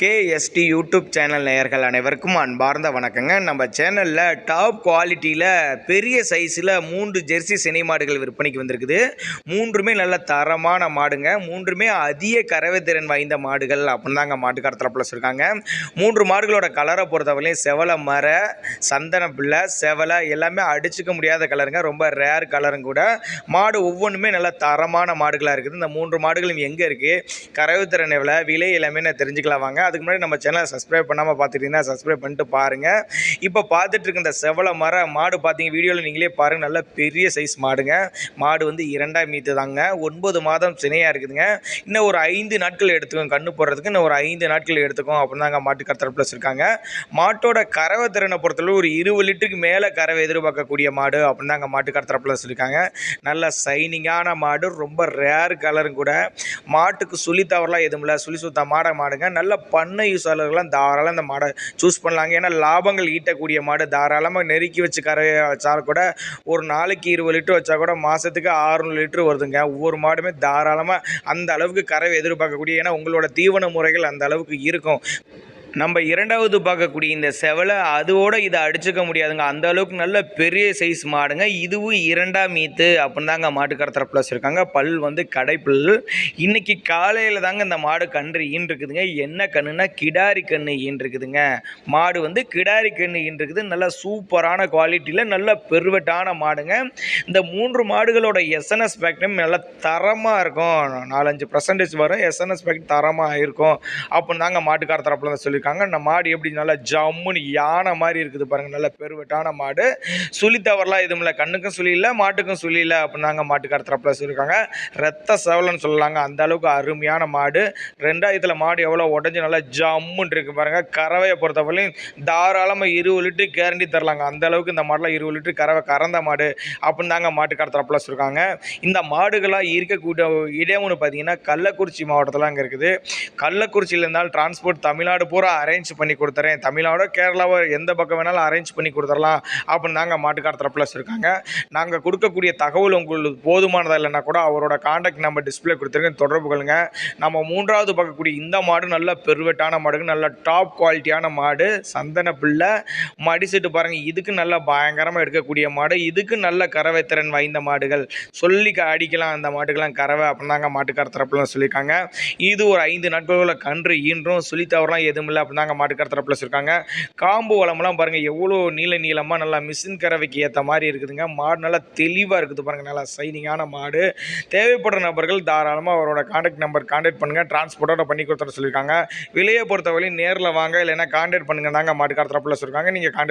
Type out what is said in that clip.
KST YouTube channel நேயர்கள் அனைவருக்கும் அன்பார்ந்த வணக்கங்க. நம்ம சேனலில் டாப் குவாலிட்டியில் பெரிய சைஸில் மூன்று ஜெர்சி சினை மாடுகள் விற்பனைக்கு வந்திருக்குது. மூன்றுமே நல்ல தரமான மாடுங்க. மூன்றுமே அதிக கறவை திறன் வாய்ந்த மாடுகள் அப்படின்னு தாங்க மாட்டுக்கார தரப்பில் சொல்லியிருக்காங்க மூன்று மாடுகளோட கலரை பொறுத்தவரையிலையும் செவலை மர சந்தன பிள்ளை செவலை எல்லாமே அடிச்சுக்க முடியாத கலருங்க ரொம்ப ரேர் கலரும் கூட. மாடு ஒவ்வொன்றுமே நல்ல தரமான மாடுகளாக இருக்குது. இந்த மூன்று மாடுகளும் எங்கே இருக்குது கறவை திறன் எவ்வளோ விலை எல்லாமே நான் தெரிஞ்சுக்கலாம் வாங்க. அதுக்கு முன்னாடி நம்ம சேனலை சப்ஸ்கிரைப் பண்ணாமல் பார்த்துட்டீங்கன்னா சப்ஸ்கிரைப் பண்ணிட்டு பாருங்கள் இப்போ பார்த்துட்டு இருக்க இந்த செவலை மர மாடு பார்த்தீங்க வீடியோவில் நீங்களே பாருங்கள் நல்ல பெரிய சைஸ் மாடுங்க. மாடு வந்து இரண்டாம் மீத்து தாங்க. ஒன்பது மாதம் சினையாக இருக்குதுங்க. இன்னும் ஒரு ஐந்து நாட்கள் எடுத்துக்கும் கண்ணு போடுறதுக்கு. இன்னும் ஒரு ஐந்து நாட்கள் எடுத்துக்கும் அப்படின்னு தாங்க மாட்டுக்கார தரப்பில் இருக்காங்க. மாட்டோட கறவை திறனை பொறுத்தளவு ஒரு இருபது லிட்டருக்கு மேலே கறவை எதிர்பார்க்கக்கூடிய மாடு அப்படின்னு தாங்க மாட்டு தரப்பில் வச்சுருக்காங்க நல்ல சைனிங்கான மாடு ரொம்ப ரேர் கலரும் கூட. மாட்டுக்கு சுழி தவறலாம் எதுவும் இல்லை. சுழி சுத்த மாடை மாடுங்க. நல்ல பண்ணை யூஸாளர்கள்லாம் தாராளம் இந்த மாடை சூஸ் பண்ணலாங்க. ஏன்னா லாபங்கள் ஈட்டக்கூடிய மாடு தாராளமாக நெருக்கி வச்சு கரையை வச்சா கூட ஒரு நாளைக்கு இருபது லிட்டர் வச்சா கூட மாதத்துக்கு ஆறுநூறு லிட்டர் வருதுங்க. ஒவ்வொரு மாடுமே தாராளமாக அந்த அளவுக்கு கறவை எதிர்பார்க்கக்கூடிய ஏன்னா உங்களோட தீவன முறைகள் அந்த அளவுக்கு இருக்கும். நம்ம இரண்டாவது பார்க்கக்கூடிய இந்த செவலை அதோட இதை அடிச்சுக்க முடியாதுங்க. அந்த அளவுக்கு நல்ல பெரிய சைஸ் மாடுங்க. இதுவும் இரண்டாம் மீத்து அப்படின்னு தாங்க மாட்டுக்கரத்தர ப்ளஸ் இருக்காங்க பல் வந்து கடைப்பல் இன்னைக்கு காலையில் தாங்க இந்த மாடு கன்று ஈன் இருக்குதுங்க என்ன கண்ணுனா கிடாரி கன்று ஈன்ருக்குதுங்க மாடு வந்து கிடாரி கன்று ஈன் இருக்குது சூப்பரான குவாலிட்டியில் நல்ல பெருவெட்டான மாடுங்க. இந்த மூன்று மாடுகளோட எஸ்என்எஸ் பேக்டும் நல்லா தரமாக இருக்கும். நாலஞ்சு பர்சன்டேஜ் வரும். எஸ்என்எஸ் பேக்ட் தரமாக இருக்கும். அப்படின்னு தாங்க மாட்டுக்கார தரப்பில் சொல்லி சொல்லியிருக்காங்க இந்த மாடு எப்படி நல்லா ஜம்முன்னு யானை மாதிரி இருக்குது பாருங்கள் நல்ல பெருவெட்டான மாடு. சுழி தவறலாம் எதுவும் இல்லை. கண்ணுக்கும் சுழி இல்லை மாட்டுக்கும் சுழி இல்லை அப்படின்னாங்க மாட்டுக்கார தரப்பில் சொல்லியிருக்காங்க. ரத்த செவலன்னு சொல்லலாங்க அந்த அளவுக்கு அருமையான மாடு. ரெண்டாயிரத்தில் மாடு எவ்வளோ உடஞ்சி நல்லா ஜம்முன்னு இருக்கு பாருங்கள் கறவையை பொறுத்தவரையும் தாராளமாக இருபது லிட்டர் கேரண்டி தரலாங்க. அந்த அளவுக்கு இந்த மாடெலாம் இருபது லிட்டர் கறவை கறந்த மாடு அப்படின்னு தாங்க மாட்டுக்கார தரப்பில் சொல்லியிருக்காங்க. இந்த மாடுகளாக இருக்கக்கூடிய இடம்னு பார்த்தீங்கன்னா கள்ளக்குறிச்சி மாவட்டத்தில் அங்கே இருக்குது. கள்ளக்குறிச்சியில் இருந்தால் டிரான்ஸ்போர்ட் தமிழ்நாடு பூரா அரேஞ்ச் பண்ணி கொடுத்துறேன். தமிழ்நாடோ கேரளாவோ எந்த பக்கம் வேணாலும் அரேஞ்ச் பண்ணி கொடுத்துடலாம் அப்படின்னு தாங்க மாட்டுக்கார தரப்பில் இருக்காங்க நாங்கள் கொடுக்கக்கூடிய தகவல் உங்களுக்கு போதுமானதாக இல்லைன்னா கூட அவரோட காண்டாக்ட் நம்பர் டிஸ்பிளே கொடுத்துருக்கேன் தொடர்பு கொள்ளுங்க. நம்ம மூன்றாவது பார்க்கக்கூடிய இந்த மாடு நல்ல பெருவெட்டான மாடுங்க நல்ல டாப் குவாலிட்டியான மாடு சந்தன பிள்ளை மடிசெட்டு பாருங்கள் இதுக்கு நல்ல பயங்கரமாக எடுக்கக்கூடிய மாடு இதுக்கு நல்ல கறவை திறன் வாய்ந்த மாடுகள். சொல்லி அடிக்கலாம் அந்த மாட்டுக்கெல்லாம் கறவை அப்படின்னு தாங்க மாட்டுக்கார தரப்புலாம் சொல்லியிருக்காங்க. இது ஒரு ஐந்து நாட்களுக்குள்ள கன்று ஈன்றும் சுழித்தவரெலாம் எதுவும் இல்லை. அப்படின்னு தாங்க மாட்டுக்கார ப்ளஸ் இருக்காங்க. காம்பு வளமெல்லாம் பாருங்கள் எவ்வளோ நீள நீளமாக நல்லா மிஷின் கறவைக்கு ஏற்ற மாதிரி இருக்குதுங்க. மாடு நல்லா தெளிவாக இருக்குது பாருங்கள் நல்லா சைனிங்கான மாடு. தேவைப்படுற நபர்கள் தாராளமாக அவரோட காண்டாக்ட் நம்பர் காண்டாக்ட் பண்ணுங்கள் டிரான்ஸ்போர்ட்டோட பண்ணி கொடுத்துட சொல்லியிருக்காங்க. விலையை பொறுத்தவரையும் நேரில் வாங்க இல்லைன்னா காண்டாக்ட் பண்ணுங்க தாங்க மாட்டுக்கார ப்ளஸ் இருக்காங்க. நீங்கள் காண்டாக்ட்